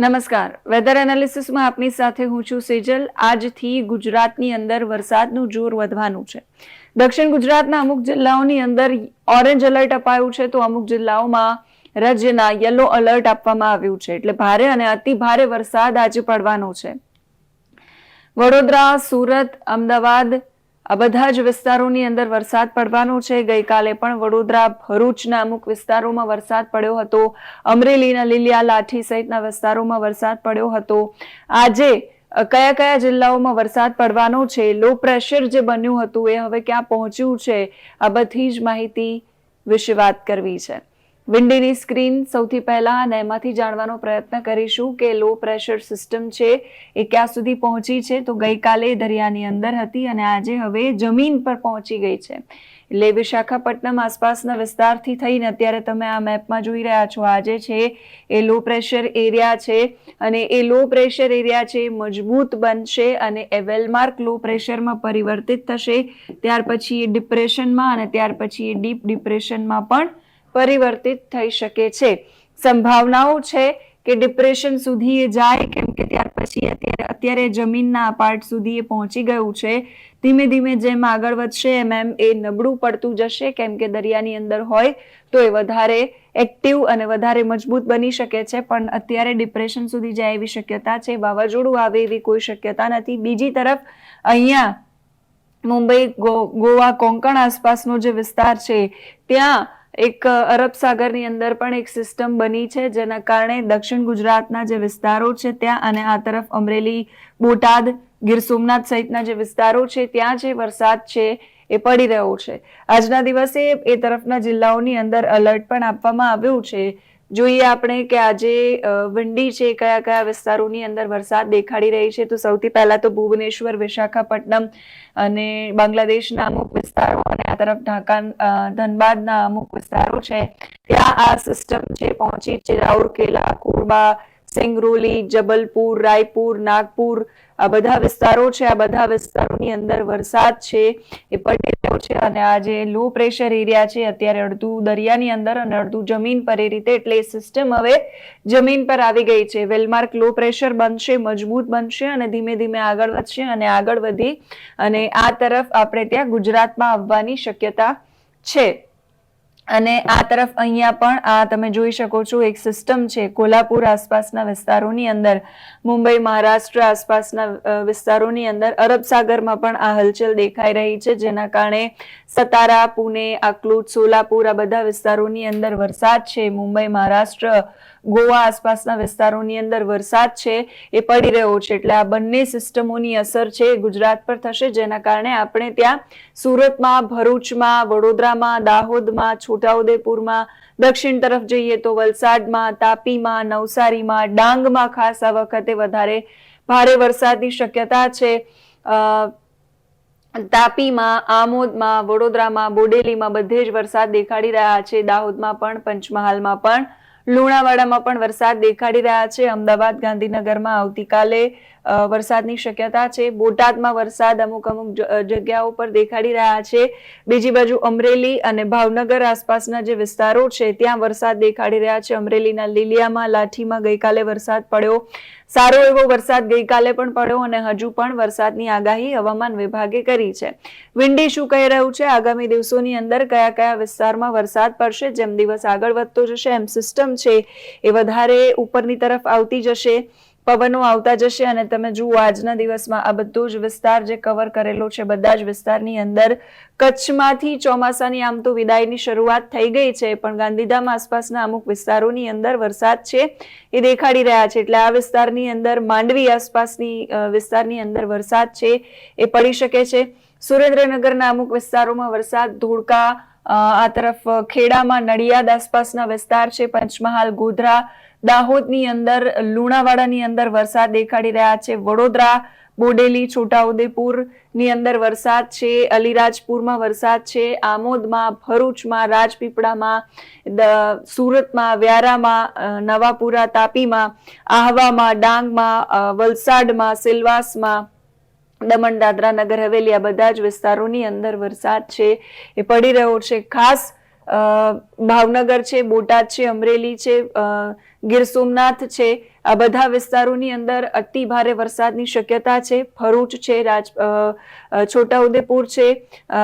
નમસ્કાર. વેધર એનાલિસિસમાં આપની સાથે હું છું સેજલ. આજથી ગુજરાતની અંદર વરસાદનું જોર વધવાનું છે. દક્ષિણ ગુજરાતના અમુક જિલ્લાઓની અંદર ઓરેન્જ એલર્ટ અપાયું છે, તો અમુક જિલ્લાઓમાં રાજ્યના યલો એલર્ટ આપવામાં આવ્યું છે. એટલે ભારે અને અતિ ભારે વરસાદ આજે પડવાનો છે. વડોદરા, સુરત, અમદાવાદ આ બધા જ વિસ્તારોની અંદર વરસાદ પડવાનો છે. ગઈકાલે પણ વડોદરા, ભરૂચના અમુક વિસ્તારોમાં વરસાદ પડ્યો હતો. અમરેલીના લીલિયા, લાઠી સહિતના વિસ્તારોમાં વરસાદ પડ્યો હતો. આજે કયા કયા જિલ્લાઓમાં વરસાદ પડવાનો છે? લો પ્રેશર જે બન્યું હતું એ હવે ક્યાં પહોંચ્યું છે? આ બધી જ માહિતી વિશે વાત કરવી છે. વિન્ડીની સ્ક્રીન સૌથી પહેલા અને એમાંથી જાણવાનો પ્રયત્ન કરીશું કે લો પ્રેશર સિસ્ટમ છે એ ક્યાં સુધી પહોંચી છે? તો ગઈકાલે દરિયાની અંદર હતી અને આજે હવે જમીન પર પહોંચી ગઈ છે. એટલે વિશાખાપટ્ટનમ આસપાસના વિસ્તારથી થઈને અત્યારે તમે આ મેપમાં જોઈ રહ્યા છો. આજે છે એ લો પ્રેશર એરિયા છે અને એ લો પ્રેશર એરિયા છે મજબૂત બનશે અને એ વેલમાર્ક લો પ્રેશરમાં પરિવર્તિત થશે. ત્યાર પછી એ ડિપ્રેશનમાં અને ત્યાર પછી એ ડીપ ડિપ્રેશનમાં પણ પરિવર્તિત થઈ શકે છે. સંભાવનાઓ છે કે ડિપ્રેશન સુધી એ જાય, કેમ કે ત્યાર પછી અત્યારે અત્યારે જમીનના પાર્ટ સુધી એ પહોંચી ગયું છે. ધીમે ધીમે જેમ આગળ વધશે, એમ એમ એ નબળું પડતું જશે. કેમ કે દરિયાની અંદર હોય તો એ વધારે એક્ટિવ અને વધારે મજબૂત બની શકે છે. પણ અત્યારે ડિપ્રેશન સુધી જાય એવી શક્યતા છે. વાવાઝોડું આવે એવી કોઈ શક્યતા નથી. બીજી તરફ, અહીંયા મુંબઈ ગોવા, કોંકણ આસપાસનો જે વિસ્તાર છે, ત્યાં એક અરબ સાગરની અંદર પણ એક સિસ્ટમ બની છે, જેના કારણે દક્ષિણ ગુજરાતના જે વિસ્તારો છે ત્યાં અને આ તરફ અમરેલી, બોટાદ, ગીર સોમનાથ સહિતના જે વિસ્તારો છે, ત્યાં જે વરસાદ છે એ પડી રહ્યો છે. આજના દિવસે એ તરફના જિલ્લાઓની અંદર અલર્ટ પણ આપવામાં આવ્યું છે જોઈએ આપણે કે આજે વંડી છે, કયા કયા વિસ્તારોની અંદર વરસાદ દેખાડી રહી છે. તો સૌથી પહેલા તો ભુવનેશ્વર, વિશાખાપટ્ટનમ અને બાંગ્લાદેશના અમુક વિસ્તારો અને આ તરફ ઢાકા ધનબાદના અમુક વિસ્તારો છે. ત્યાં આ સિસ્ટમ છે, પહોંચી છે. રાઉરકેલા, કોરબા સિંગરોલી, જબલપુર, રાયપુર, નાગપુર, આ બધા વિસ્તારો છે. આ બધા વિસ્તારોની અંદર વરસાદ છે, એ પડી રહ્યો છે અને આ જે લો પ્રેશર એરિયા છે, અત્યારે અડધું દરિયાની અંદર અને અડધું જમીન પર એ રીતે એટલે એ સિસ્ટમ હવે જમીન પર આવી ગઈ છે. વેલમાર્ક લો પ્રેશર બનશે, મજબૂત બનશે અને ધીમે ધીમે આગળ વધશે અને આગળ વધી અને આ તરફ આપણે ત્યાં ગુજરાતમાં આવવાની શક્યતા છે. અને આ તરફ અહીંયા પણ, આ તમે જોઈ શકો છો, એક સિસ્ટમ છે, કોલ્હાપુર આસપાસના વિસ્તારોની અંદર, મુંબઈ, મહારાષ્ટ્ર આસપાસના વિસ્તારોની અંદર, અરબ સાગરમાં પણ આ હલચલ દેખાઈ રહી છે, જેના કારણે સતારા, પુણે અકલુજ સોલાપુર આ બધા વિસ્તારોની અંદર વરસાદ છે, મુંબઈ, મહારાષ્ટ્ર, ગોવા આસપાસના વિસ્તારોની અંદર વરસાદ છે, એ પડી રહ્યો છે, એટલે આ બંને સિસ્ટમોની અસર છે ગુજરાત પર થશે, જેના કારણે આપણે ત્યાં સુરતમાં, ભરૂચમાં, વડોદરામાં, દાહોદમાં છોટાઉદેપુરમાં દક્ષિણ તરફ જઈએ તો વલસાડમાં, તાપીમાં, નવસારીમાં, ડાંગમાં ખાસ આ વખતે વધારે ભારે વરસાદની શક્યતા છે. તાપીમાં, આમોદમાં, વડોદરામાં, બોડેલીમાં બધે જ વરસાદ દેખાડી રહ્યા છે. દાહોદમાં પણ, પંચમહાલમાં પણ, લુણાવાડામાં પણ વરસાદ દેખાડી રહ્યા છે. અમદાવાદ, ગાંધીનગરમાં આવતીકાલે વરસાદની શક્યતા છે. બોટાદમાં વરસાદ અમુક અમુક જગ્યાઓ પર દેખાડી રહ્યા છે. બીજી બાજુ અમરેલી અને ભાવનગર આસપાસના જે વિસ્તારો છે, ત્યાં વરસાદ દેખાડી રહ્યા છે. અમરેલીના લીલિયામાં, લાઠીમાં ગઈકાલે વરસાદ પડ્યો. સારો એવો વરસાદ ગઈકાલે પણ પડ્યો અને હજુ પણ વરસાદની આગાહી હવામાન વિભાગે કરી છે. વિન્ડી શું કહી રહ્યું છે? આગામી દિવસોની અંદર કયા કયા વિસ્તારમાં વરસાદ પડશે? જેમ દિવસ આગળ વધતો જશે, એમ સિસ્ટમ છે એ વધારે ઉપરની તરફ આવતી જશે. પવનો આવતા જશે અને તમે જુઓ આજના દિવસમાં આ બધો જ વિસ્તાર જે કવર કરેલો છે, બધા જ વિસ્તારની અંદર કચ્છમાંથી ચોમાસાની આમ તો વિદાયની શરૂઆત થઈ ગઈ છે, પણ ગાંધીધામ આસપાસના અમુક વિસ્તારોની અંદર વરસાદ છે, એ દેખાડી રહ્યા છે. એટલે આ વિસ્તારની અંદર, માંડવી આસપાસની વિસ્તારની અંદર વરસાદ છે, એ પડી શકે છે. સુરેન્દ્રનગરના અમુક વિસ્તારોમાં વરસાદ, ધોળકા આ તરફ ખેડામાં નડિયાદ આસપાસના વિસ્તાર છે, પંચમહાલ, ગોધરા દાહોદની અંદર, લુણાવાડાની અંદર વરસાદ દેખાડી રહ્યા છે. વડોદરા, બોડેલી છોટાઉદેપુરની અંદર વરસાદ છે. અલીરાજપુરમાં વરસાદ છે. આમોદમાં, ભરૂચમાં, રાજપીપળામાં સુરતમાં, વ્યારામાં નવાપુરા, તાપીમાં, આહવામાં, ડાંગમાં વલસાડમાં, સિલવાસમાં દમણ દાદરા નગર હવેલી આ બધા જ વિસ્તારોની અંદર વરસાદ છે. એ પડી રહ્યો છે. ખાસ ભાવનગર છે, બોટાદ છે, અમરેલી છે ગીર સોમનાથ છે. આ બધા વિસ્તારોની અંદર અતિ ભારે વરસાદની શક્યતા છે. ભરૂચ છે, રાજ છોટાઉદેપુર છે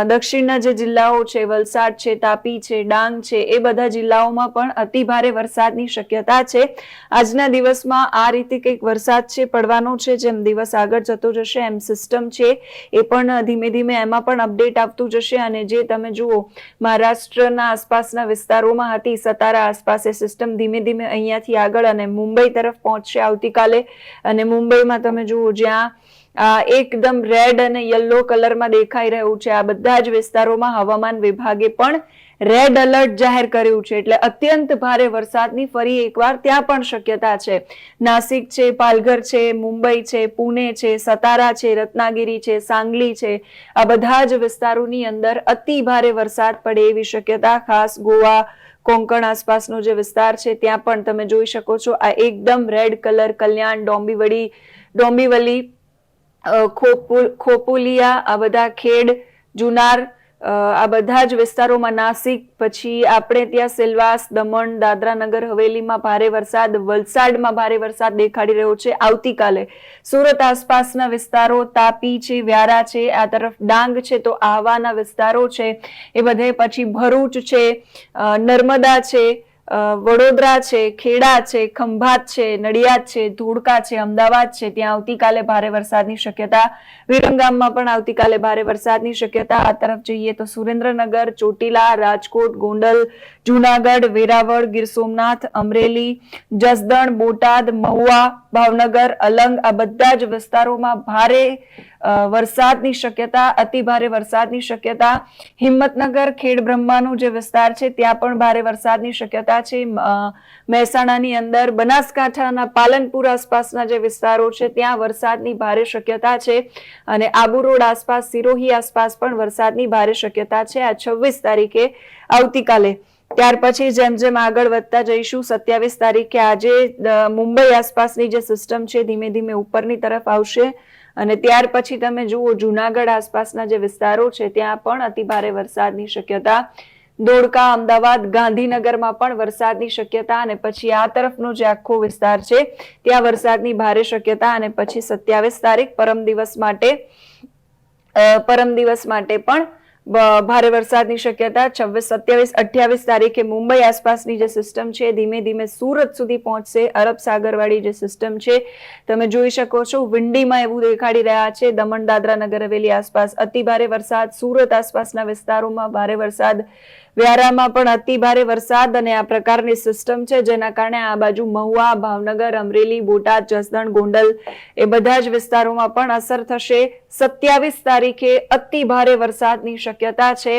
દક્ષિણના જે જિલ્લાઓ છે, વલસાડ છે, તાપી છે, ડાંગ છે, એ બધા જિલ્લાઓમાં પણ અતિ ભારે વરસાદની શક્યતા છે. આજના દિવસમાં આ રીતે કંઈક વરસાદ છે, પડવાનો છે, જેમ દિવસ આગળ જતો જશે, એમ સિસ્ટમ છે, એ પણ ધીમે ધીમે એમાં પણ અપડેટ આવતું જશે અને જે તમે જુઓ, મહારાષ્ટ્રના આસપાસના વિસ્તારોમાં હતી, સતારા આસપાસ એ સિસ્ટમ ધીમે ધીમે અહીંયાથી આગળ અને મુંબઈ તરફ પહોંચશે આવતીકાલે. અને મુંબઈમાં તમે જુઓ જ્યાં એકદમ રેડ અને યલો કલરમાં દેખાઈ રહ્યું છે. આ બધા જ વિસ્તારોમાં હવામાન વિભાગે પણ રેડ એલર્ટ જાહેર કર્યું છે. એટલે અત્યંત ભારે વરસાદની ફરી એકવાર ત્યાં પણ શક્યતા છે. નાસિક છે, પાલઘર છે, મુંબઈ છે, પુણે છે, સતારા છે, રત્નાગીરી છે, સાંગલી છે. આ બધા જ વિસ્તારોની અંદર અતિ ભારે વરસાદ પડે એવી શક્યતા. ખાસ ગોવા કોંકણ આસપાસનો જે વિસ્તાર છે, ત્યાં પણ તમે જોઈ શકો છો આ એકદમ રેડ કલર કલ્યાણ ડોંબીવડી ડોંબીવલી ખોપુ- ખોપુલિયા, આ બધા ખેડ, જુનાર આ બધા જ વિસ્તારોમાં નાસિક, પછી આપણે ત્યાં સેલવાસ, દમણ દાદરા નગર હવેલીમાં ભારે વરસાદ, વલસાડમાં ભારે વરસાદ દેખાડી રહ્યો છે. આવતીકાલે સુરત આસપાસના વિસ્તારો તાપી છે, વ્યારા છે, આ તરફ ડાંગ છે તો આહવાના વિસ્તારો છે એ બધે. પછી ભરૂચ છે નર્મદા છે વડોદરા છે, ખેડા છે, ખંભાત છે, નડિયાદ છે, ધોળકા છે, અમદાવાદ છે, ત્યાં આવતીકાલે ભારે વરસાદની શક્યતા. વિરમગામમાં પણ આવતીકાલે ભારે વરસાદની શક્યતા. આ તરફ જઈએ તો સુરેન્દ્રનગર, ચોટીલા, રાજકોટ, ગોંડલ, જુનાગઢ, વેરાવળ, ગીર સોમનાથ, અમરેલી, જસદણ, બોટાદ, મહુવા, ભાવનગર, અલંગ આ બધા જ વિસ્તારોમાં ભારે વરસાદની શક્યતા, અતિ ભારે વરસાદની શક્યતા, હિંમતનગર, ખેડ બ્રહ્માનું જે વિસ્તાર છે, ત્યાં પણ ભારે વરસાદની શક્યતા છે. મહેસાણાની અંદર બનાસકાંઠાના પાલનપુર આસપાસના જે વિસ્તારો છે, ત્યાં વરસાદની ભારે શક્યતા છે અને આબુ રોડ આસપાસ, સિરોહી આસપાસ પણ વરસાદની ભારે શક્યતા છે. આ છવ્વીસ તારીખે આવતીકાલે. ત્યાર પછી જેમ જેમ આગળ વધતા જઈશું, સત્યાવીસ તારીખે આજે મુંબઈ આસપાસની જે સિસ્ટમ છે, ધીમે ધીમે ઉપરની તરફ આવશે. અને ત્યાર પછી તમે જુઓ, જુનાગઢ આસપાસના જે વિસ્તારો છે, ત્યાં પણ અતિભારે વરસાદની શક્યતા. ધોળકા અમદાવાદ, ગાંધીનગરમાં પણ વરસાદની શક્યતા અને પછી આ તરફનો જે આખો વિસ્તાર છે, ત્યાં વરસાદની ભારે શક્યતા અને પછી સત્યાવીસ તારીખ પરમ દિવસ માટે પરમ દિવસ માટે પણ ભારે વરસાદની શક્યતા છવ્વીસ, સત્યાવીસ, અઠ્યાવીસ તારીખે મુંબઈ આસપાસની જે સિસ્ટમ છે, ધીમે ધીમે સુરત સુધી પહોંચશે. અરબ સાગરવાળી જે સિસ્ટમ છે, તમે જોઈ શકો છો, વિંડીમાં એવું દેખાડી રહ્યા છે. દમણ દાદરા નગર હવેલી આસપાસ અતિ ભારે વરસાદ, સુરત આસપાસના વિસ્તારોમાં ભારે વરસાદ વ્યારામાં પણ અતિ ભારે વરસાદ અને આ પ્રકારની સિસ્ટમ છે, જેના કારણે આ બાજુ મહુવા, ભાવનગર, અમરેલી, બોટાદ, જસદણ, ગોંડલ એ બધા જ વિસ્તારોમાં પણ અસર થશે. સત્યાવીસ તારીખે અતિ ભારે વરસાદની શક્યતા છે.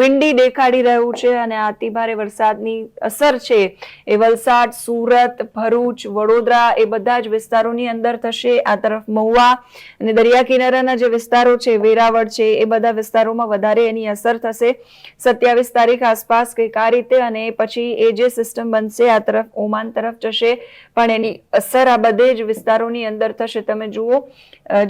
વિંડી દેખાડી રહ્યું છે અને આ અતિ ભારે વરસાદની અસર છે એ વલસાડ, સુરત, ભરૂચ, વડોદરા એ બધા જ વિસ્તારોની અંદર થશે. આ તરફ મહુવા અને દરિયા કિનારાના જે વિસ્તારો છે, વેરાવળ છે, એ બધા વિસ્તારોમાં વધારે એની અસર થશે. સત્યાવીસ તારીખ આસપાસ કંઈક આ રીતે અને પછી એ જે સિસ્ટમ બનશે આ તરફ, ઓમાન તરફ જશે. પણ એની અસર આ બધે જ વિસ્તારોની અંદર થશે. તમે જુઓ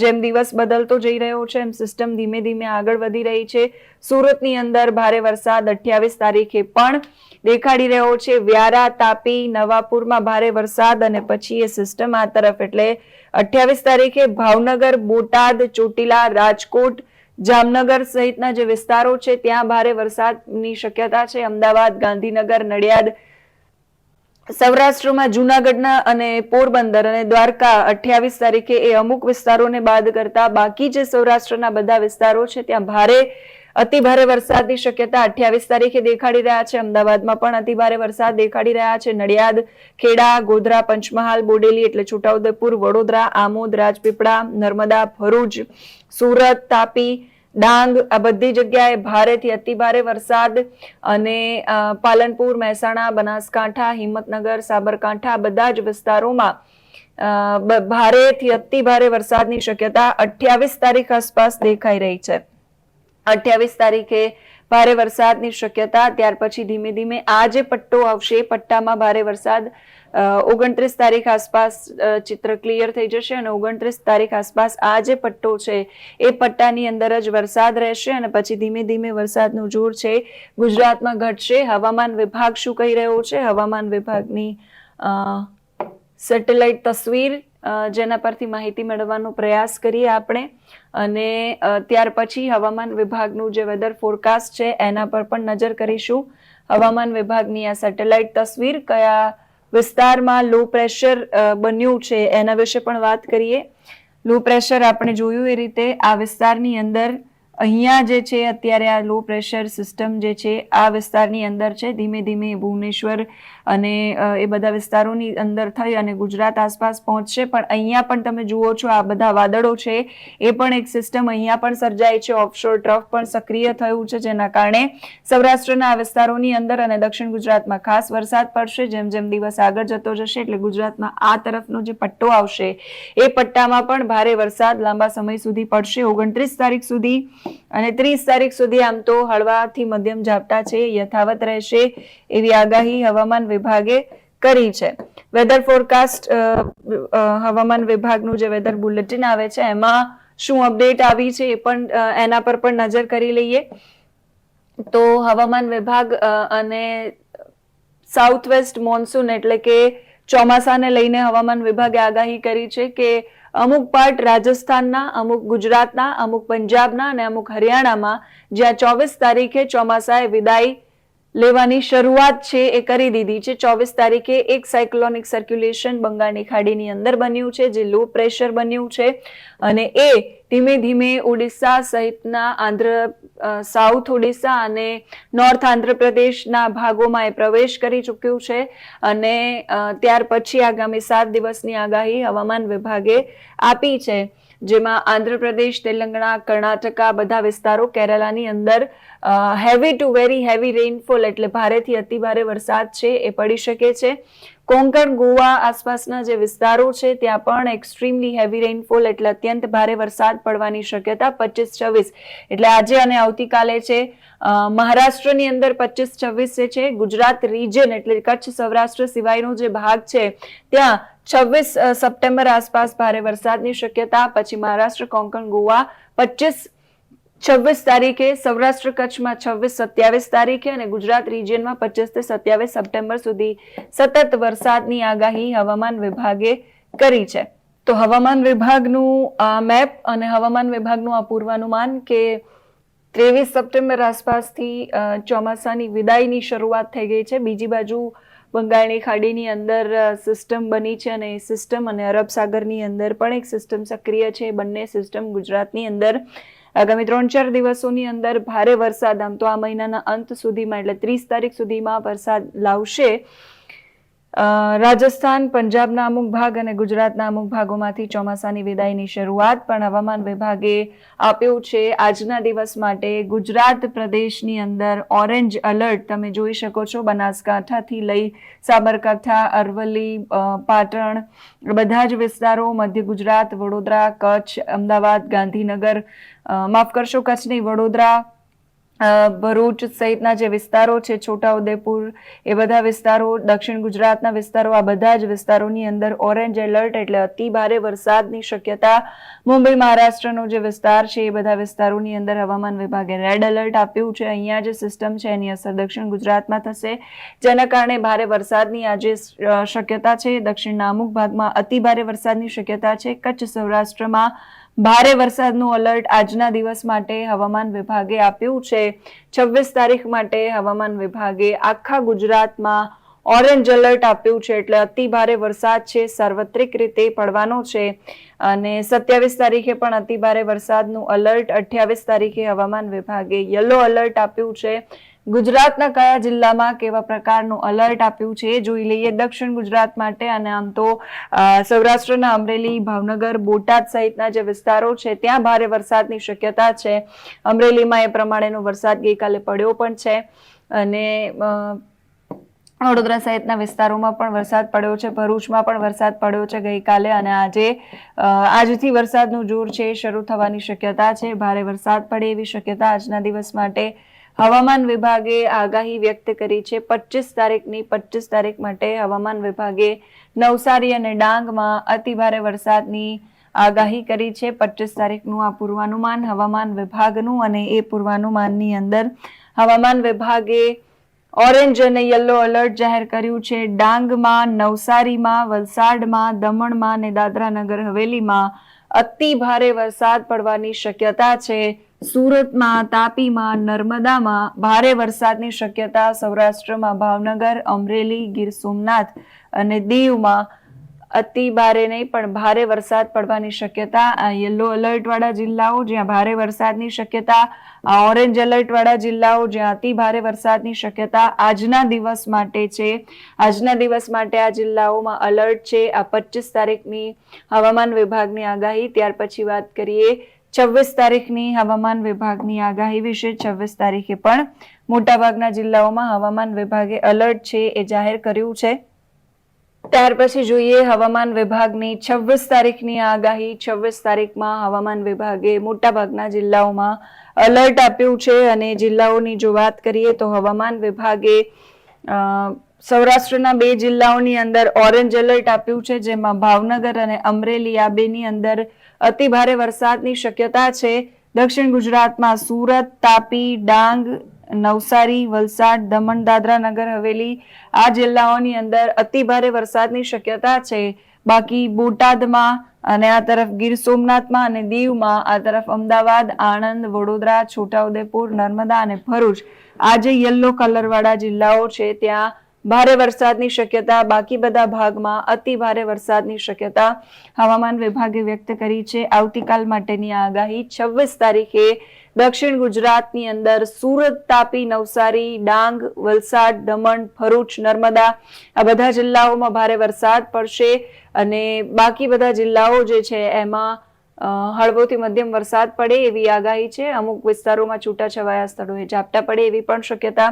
જેમ દિવસ બદલતો જઈ રહ્યો છે, એમ સિસ્ટમ ધીમે ધીમે આગળ વધી રહી છે. સુરતની અંદર ભારે વરસાદ અઠ્યાવીસ તારીખે પણ દેખાડી રહ્યો છે. વ્યારા, તાપી, નવાપુરમાં ભારે વરસાદ અને પછી એ સિસ્ટમ આ તરફ. એટલે અઠ્યાવીસ તારીખે ભાવનગર, બોટાદ, ચોટીલા, રાજકોટ જામનગર સહિતના જે વિસ્તારો છે, ત્યાં ભારે વરસાદની શક્યતા છે. અમદાવાદ, ગાંધીનગર, નડિયાદ, સૌરાષ્ટ્રમાં, જુનાગઢના અને પોરબંદર અને દ્વારકા અઠ્યાવીસ તારીખે એ અમુક વિસ્તારોને બાદ કરતા બાકી જે સૌરાષ્ટ્રના બધા વિસ્તારો છે, ત્યાં ભારે અતિ ભારે વરસાદની શક્યતા અઠ્યાવીસ તારીખે દેખાડી રહ્યા છે. અમદાવાદમાં પણ અતિ ભારે વરસાદ દેખાડી રહ્યા છે. નડિયાદ, ખેડા, ગોધરા, પંચમહાલ, બોડેલી એટલે છોટાઉદેપુર, વડોદરા, આમોદ, રાજપીપળા, નર્મદા, ભરૂચ, સુરત, તાપી, ડાંગ આ બધી જગ્યાએ ભારેથી અતિ ભારે વરસાદ અને પાલનપુર, મહેસાણા, બનાસકાંઠા, હિંમતનગર, સાબરકાંઠા બધા જ વિસ્તારોમાં ભારેથી અતિ ભારે વરસાદની શક્યતા અઠ્યાવીસ તારીખ આસપાસ દેખાઈ રહી છે. અઠ્યાવીસ તારીખે ભારે વરસાદની શક્યતા, ત્યાર પછી ધીમે ધીમે આ જે પટ્ટો આવશે. પટ્ટામાં ભારે વરસાદ ઓગણત્રીસ તારીખ આસપાસ ચિત્ર ક્લિયર થઈ જશે અને ઓગણત્રીસ તારીખ આસપાસ આ જે પટ્ટો છે. એ પટ્ટાની અંદર જ વરસાદ રહેશે અને પછી ધીમે ધીમે વરસાદનું જોર છે. ગુજરાતમાં ઘટશે. હવામાન વિભાગ શું કહી રહ્યો છે? હવામાન વિભાગની સેટેલાઇટ તસવીર જેના પરથી માહિતી મેળવવાનો પ્રયાસ કરીએ આપણે. અને ત્યાર પછી હવામાન વિભાગનું જે વેધર ફોરકાસ્ટ છે, એના પર પણ નજર કરીશું. હવામાન વિભાગની આ સેટેલાઇટ તસવીર કયા વિસ્તારમાં લો પ્રેશર બન્યું છે, એના વિશે પણ વાત કરીએ. લો પ્રેશર આપણે જોયું એ રીતે આ વિસ્તારની અંદર અહીંયા જે છે, અત્યારે આ લો પ્રેશર સિસ્ટમ જે છે, આ વિસ્તારની અંદર છે, ધીમે ધીમે ભુવનેશ્વર અને એ બધા વિસ્તારોની અંદર થઈ અને ગુજરાત આસપાસ પહોંચશે. પણ અહીંયા પણ તમે જુઓ છો, આ બધા વાદળો છે, એ પણ એક સિસ્ટમ અહીંયા પણ સર્જાય છે. ઓફશોર ટ્રફ પણ સક્રિય થયું છે, જેના કારણે સૌરાષ્ટ્રના આ વિસ્તારોની અંદર અને દક્ષિણ ગુજરાતમાં ખાસ વરસાદ પડશે. જેમ જેમ દિવસ આગળ જતો જશે, એટલે ગુજરાતમાં આ તરફનો જે પટ્ટો આવશે, એ પટ્ટામાં પણ ભારે વરસાદ લાંબા સમય સુધી પડશે. ઓગણત્રીસ તારીખ સુધી અને ત્રીસ તારીખ સુધી આમ તો હળવાથી મધ્યમ ઝાપટા છે, યથાવત રહેશે એવી આગાહી હવામાન વિભાગે કરી છે. વેધર ફોરકાસ્ટ હવામાન વિભાગનું જે વેધર બુલેટિન આવે છે, એમાં શું અપડેટ આવી છે એ પણ એના પર પણ નજર કરી લઈએ. તો હવામાન વિભાગ અને સાઉથ વેસ્ટ મોન્સૂન એટલે કે ચોમાસાને લઈને હવામાન વિભાગે આગાહી કરી છે કે અમુક પાર્ટ રાજસ્થાનના, અમુક ગુજરાતના, અમુક પંજાબના અને અમુક હરિયાણામાં જ્યાં ચોવીસ તારીખે ચોમાસાએ વિદાય લેવાની શરૂઆત છે એ કરી દીધી છે. ચોવીસ તારીખે એક સાયક્લોનિક સર્ક્યુલેશન બંગાળની ખાડીની અંદર બન્યું છે, જે લો પ્રેશર બન્યું છે અને એ ધીમે ધીમે ઓડિશા સહિતના આંધ્ર સાઉથ ઓડિશા અને નોર્થ આંધ્રપ્રદેશના ભાગોમાં એ પ્રવેશ કરી ચૂક્યું છે અને ત્યાર પછી આગામી સાત દિવસની આગાહી હવામાન વિભાગે આપી છે. જેમાં આંધ્રપ્રદેશ, તેલંગણા, કર્ણાટકા, બધા વિસ્તારો કેરલાની અંદર heavy to very heavy rainfall એટલે ભારેથી અતિભારે વરસાદ છે, એ પડી શકે છે. કોંકણ, ગોવા આસપાસના જે વિસ્તારો છે, ત્યાં પણ એક્સ્ટ્રીમલી હેવી રેઇનફોલ એટલે અત્યંત ભારે વરસાદ પડવાની શક્યતા પચીસ છવ્વીસ. એટલે આજે અને આવતીકાલે છે મહારાષ્ટ્રની અંદર પચીસ છવ્વીસે છે, ગુજરાત રિજન એટલે કચ્છ સૌરાષ્ટ્ર સિવાયનો જે ભાગ છે, ત્યાં છવ્વીસ સપ્ટેમ્બર આસપાસ ભારે વરસાદની શક્યતા. પછી મહારાષ્ટ્ર, કોંકણ, ગોવા પચીસ છવ્વીસ તારીખે, સૌરાષ્ટ્ર કચ્છમાં છવ્વીસ, સત્યાવીસ તારીખે અને ગુજરાત રિજિયનમાં પચીસથી સત્યાવીસ સપ્ટેમ્બર સુધી સતત વરસાદની આગાહી હવામાન વિભાગે કરી છે. તો હવામાન વિભાગનું આ મેપ અને હવામાન વિભાગનું આ પૂર્વાનુમાન કે ત્રેવીસ સપ્ટેમ્બર આસપાસથી ચોમાસાની વિદાયની શરૂઆત થઈ ગઈ છે. બીજી બાજુ બંગાળની ખાડીની અંદર સિસ્ટમ બની છે અને એ સિસ્ટમ અને અરબ સાગરની અંદર પણ એક સિસ્ટમ સક્રિય છે. બંને સિસ્ટમ ગુજરાતની અંદર આગામી ત્રણ ચાર દિવસોની અંદર ભારે વરસાદ, આમ તો આ મહિનાના અંત સુધીમાં, એટલે ત્રીસ તારીખ સુધીમાં વરસાદ લાવશે. રાજસ્થાન, પંજાબના અમુક ભાગ અને ગુજરાતના અમુક ભાગોમાંથી ચોમાસાની વિદાયની શરૂઆત પણ હવામાન વિભાગે આપ્યું છે. આજના દિવસ માટે ગુજરાત પ્રદેશની અંદર ઓરેન્જ અલર્ટ તમે જોઈ શકો છો. બનાસકાંઠાથી લઈ સાબરકાંઠા, અરવલ્લી પાટણ, બધા જ વિસ્તારો, મધ્ય ગુજરાત, વડોદરા, કચ્છ, અમદાવાદ, ગાંધીનગર માફ કરશો, કચ્છની વડોદરા ભરૂચ સહિતના જે વિસ્તારો છે, છોટાઉદેપુર, એ બધા વિસ્તારો, દક્ષિણ ગુજરાતના વિસ્તારો, આ બધા જ વિસ્તારોની અંદર ઓરેન્જ એલર્ટ એટલે અતિ ભારે વરસાદની શક્યતા મુંબઈ, મહારાષ્ટ્રનો જે વિસ્તાર છે, એ બધા વિસ્તારોની અંદર હવામાન વિભાગે રેડ એલર્ટ આપ્યું છે. અહીંયા જે સિસ્ટમ છે, એની અસર દક્ષિણ ગુજરાતમાં થશે. જેના કારણે ભારે વરસાદની આજે શક્યતા છે. દક્ષિણના અમુક ભાગમાં અતિ ભારે વરસાદની શક્યતા છે. કચ્છ સૌરાષ્ટ્રમાં ભારે વરસાદનું અલર્ટ આજના દિવસ માટે હવામાન વિભાગે આપ્યું છે. છવ્વીસ તારીખ માટે હવામાન વિભાગે આખા ગુજરાતમાં ઓરેન્જ અલર્ટ આપ્યું છે એટલે અતિ ભારે વરસાદ છે, સાર્વત્રિક રીતે પડવાનો છે. અને સત્યાવીસ તારીખે પણ અતિ ભારે વરસાદનું અલર્ટ અઠ્યાવીસ તારીખે હવામાન વિભાગે યલો અલર્ટ આપ્યું છે. ગુજરાતના કયા જિલ્લામાં કેવા પ્રકારનું અલર્ટ આપ્યું છે, જોઈ લઈએ દક્ષિણ ગુજરાત માટે. અને આમ તો સૌરાષ્ટ્રના અમરેલી, ભાવનગર, બોટાદ સહિતના જે વિસ્તારો છે, ત્યાં ભારે વરસાદની શક્યતા છે. અમરેલીમાં એ પ્રમાણેનો વરસાદ ગઈકાલે પડ્યો પણ છે. અને વડોદરા સહિતના વિસ્તારોમાં પણ વરસાદ પડ્યો છે. ભરૂચમાં પણ વરસાદ પડ્યો છે ગઈકાલે. અને આજે આજથી વરસાદનું જોર છે, શરૂ થવાની શક્યતા છે. ભારે વરસાદ પડે એવી શક્યતા આજના દિવસ માટે હવામાન વિભાગે આગાહી વ્યક્ત કરી છે. પચીસ તારીખની પચીસ તારીખ માટે હવામાન વિભાગે નવસારી અને ડાંગમાં અતિ ભારે વરસાદની આગાહી કરી છે. પચીસ તારીખનું આ પૂર્વાનુમાન હવામાન વિભાગનું અને એ પૂર્વાનુમાનની અંદર હવામાન વિભાગે ઓરેન્જ અને યલો એલર્ટ જાહેર કર્યું છે. ડાંગમાં, નવસારીમાં, વલસાડમાં, દમણમાં અને દાદરા નગર હવેલીમાં અતિ ભારે વરસાદ પડવાની શક્યતા છે. સુરતમાં, તાપીમાં, નર્મદામાં ભારે વરસાદની શક્યતા, સૌરાષ્ટ્રમાં ભાવનગર, અમરેલી, ગીર સોમનાથ અને દીવમાં અતિ ભારે નહીં, પણ ભારે વરસાદ પડવાની શક્યતા. યલો અલર્ટવાળા જિલ્લાઓ જ્યાં ભારે વરસાદની શક્યતા ઓરેન્જ અલર્ટવાળા જિલ્લાઓ જ્યાં અતિ ભારે વરસાદની શક્યતા આજના દિવસ માટે છે. આજના દિવસ માટે આ જિલ્લાઓમાં અલર્ટ છે. આ પચીસ તારીખની હવામાન વિભાગની આગાહી. ત્યાર પછી વાત કરીએ છવ્વીસ તારીખની હવામાન વિભાગની આગાહી વિશે છવ્વીસ તારીખે પણ મોટાભાગના જિલ્લાઓમાં હવામાન વિભાગે અલર્ટ છે એ જાહેર કર્યું છે. ત્યાર પછી જોઈએ હવામાન વિભાગની છવ્વીસ તારીખની આગાહી. છવ્વીસ તારીખમાં હવામાન વિભાગે મોટાભાગના જિલ્લાઓમાં અલર્ટ આપ્યું છે અને જિલ્લાઓની જો વાત કરીએ તો હવામાન વિભાગે સૌરાષ્ટ્રના બે જિલ્લાઓની અંદર ઓરેન્જ એલર્ટ આપ્યું છે, જેમાં ભાવનગર અને અમરેલી આ બેની અંદર અતિ ભારે વરસાદની શક્યતા છે. દક્ષિણ ગુજરાતમાં સુરત, તાપી, ડાંગ, નવસારી, વલસાડ, દમણ, દાદરા નગર, હવેલી આ જિલ્લાઓની અંદર અતિ ભારે વરસાદની શક્યતા છે. બાકી બોટાદમાં અને આ તરફ ગીર સોમનાથમાં અને દીવમાં, આ તરફ અમદાવાદ, આણંદ, વડોદરા, છોટાઉદેપુર, નર્મદા અને ભરૂચ આ જે યલો કલરવાળા જિલ્લાઓ છે. ત્યાં ભારે વરસાદની શક્યતા, બાકી બધા ભાગમાં અતિ ભારે વરસાદની શક્યતા હવામાન વિભાગે વ્યક્ત કરી છે. આવતીકાલ માટેની આગાહી છવ્વીસ તારીખે દક્ષિણ ગુજરાતની અંદર સુરત, તાપી, નવસારી, ડાંગ, વલસાડ, દમણ, ભરૂચ, નર્મદા આ બધા જિલ્લાઓમાં ભારે વરસાદ પડશે અને બાકી બધા જિલ્લાઓ જે છે એમાં હળવોથી મધ્યમ વરસાદ પડે એવી આગાહી છે. અમુક વિસ્તારોમાં છૂટાછવાયા સ્થળોએ ઝાપટા પડે એવી પણ શક્યતા.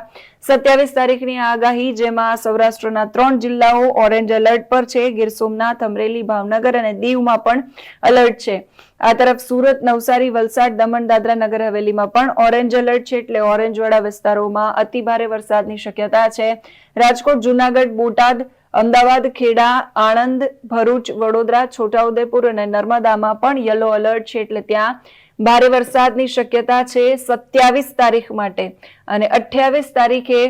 સત્યાવીસ તારીખની આગાહી, જેમાં સૌરાષ્ટ્રના ત્રણ જિલ્લાઓ ઓરેન્જ એલર્ટ પર છે. ગીર સોમનાથ, અમરેલી, ભાવનગર અને દીવમાં પણ એલર્ટ છે. આ તરફ સુરત, નવસારી, વલસાડ, દમણ, દાદરા નગર હવેલીમાં પણ ઓરેન્જ એલર્ટ છે, એટલે ઓરેન્જવાળા વિસ્તારોમાં અતિભારે વરસાદની શક્યતા છે. રાજકોટ, જુનાગઢ, બોટાદ અમદાવાદ, ખેડા, આણંદ, ભરૂચ, વડોદરા, છોટાઉદેપુર અને નર્મદામાં પણ યલો એલર્ટ છે એટલે ત્યાં ભારે વરસાદની શક્યતા છે સત્યાવીસ તારીખ માટે. અને અઠ્યાવીસ તારીખે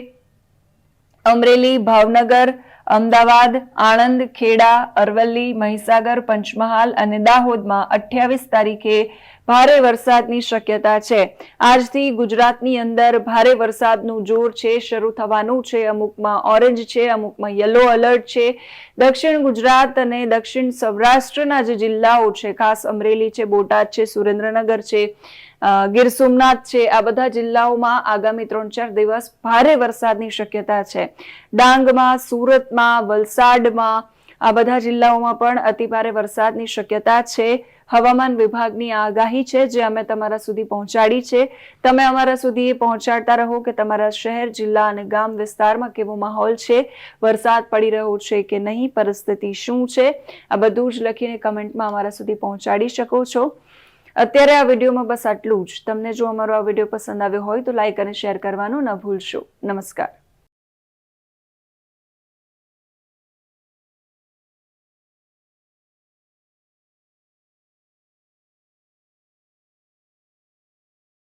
અમરેલી, ભાવનગર અમદાવાદ, આણંદ, ખેડા, અરવલ્લી, મહીસાગર, પંચમહાલ અને દાહોદમાં અઠ્યાવીસ તારીખે ભારે વરસાદની શક્યતા છે. આજથી ગુજરાતની અંદર ભારે વરસાદનું જોર છે, શરૂ થવાનું છે. અમુકમાં ઓરેન્જ છે, અમુકમાં યલો એલર્ટ છે. દક્ષિણ ગુજરાત અને દક્ષિણ સૌરાષ્ટ્રના જે જિલ્લાઓ છે, ખાસ અમરેલી છે, બોટાદ છે, સુરેન્દ્રનગર છે ગીર સોમનાથ છે. આ બધા જિલ્લાઓમાં આગામી ત્રણ ચાર દિવસ ભારે વરસાદની શક્યતા છે. ડાંગમાં, સુરતમાં, વલસાડમાં આ બધા જિલ્લાઓમાં પણ અતિભારે વરસાદની શક્યતા છે. હવામાન વિભાગની આગાહી છે જે અમે તમારા સુધી પહોંચાડી છે. તમે અમારા સુધી પહોંચાડતા રહો કે તમારા શહેર, જિલ્લા અને ગામ વિસ્તારમાં કેવો માહોલ છે? વરસાદ પડી રહ્યો છે કે નહીં? પરિસ્થિતિ શું છે? આ બધું જ લખીને કમેન્ટમાં અમારા સુધી પહોંચાડી શકો છો. અત્યારે આ વિડીયોમાં બસ આટલું જ. તમને જો અમારો આ વીડિયો પસંદ આવ્યો હોય તો લાઈક અને શેર કરવાનું ન ભૂલશો. નમસ્કાર.